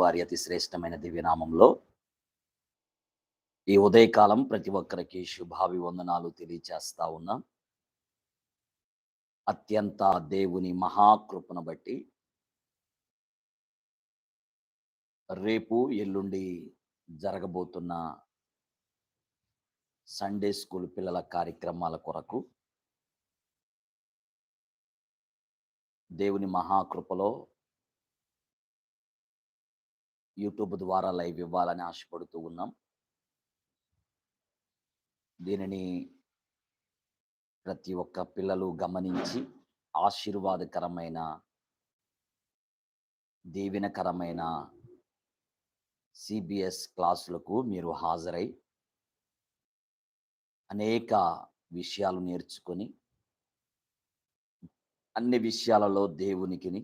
వారి అతి శ్రేష్టమైన దివ్యనామంలో ఈ ఉదయకాలం ప్రతి ఒక్కరికి శుభావి వందనాలు తెలియచేస్తా ఉన్నాం. అత్యంత దేవుని మహాకృపను బట్టి రేపు ఎల్లుండి జరగబోతున్న సండే స్కూల్ పిల్లల కార్యక్రమాల కొరకు దేవుని మహాకృపలో యూట్యూబ్ ద్వారా లైవ్ ఇవ్వాలని ఆశపడుతూ ఉన్నాం. దీనిని ప్రతి ఒక్క పిల్లలు గమనించి ఆశీర్వాదకరమైన దీవెనకరమైన సిబిఎస్ క్లాసులకు మీరు హాజరై అనేక విషయాలు నేర్చుకొని అన్ని విషయాలలో దేవునికిని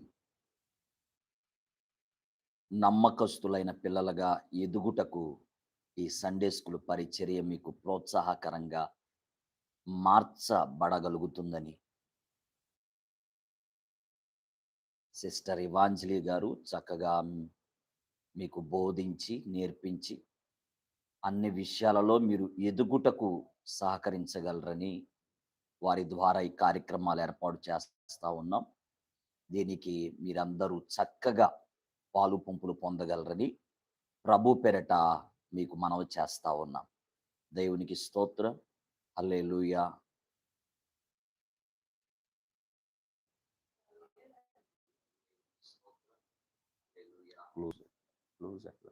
నమ్మకస్తులైన పిల్లలుగా ఎదుగుటకు ఈ సండే స్కూల్ పరిచర్య మీకు ప్రోత్సాహకరంగా మార్చబడగలుగుతుందని సిస్టర్ ఇవాంజలి గారు చక్కగా మీకు బోధించి నేర్పించి అన్ని విషయాలలో మీరు ఎదుగుటకు సహకరించగలరని వారి ద్వారా ఈ కార్యక్రమాలు ఏర్పాటు చేస్తా ఉన్నాం. దీనికి మీరందరూ చక్కగా పాలు పంపులు పొందగలరని ప్రభు పెరట మీకు మనవి చేస్తా ఉన్నాం. దేవునికి స్తోత్రం. అల్లే లూయా క్లోజ్ క్లోజ్ అట్లా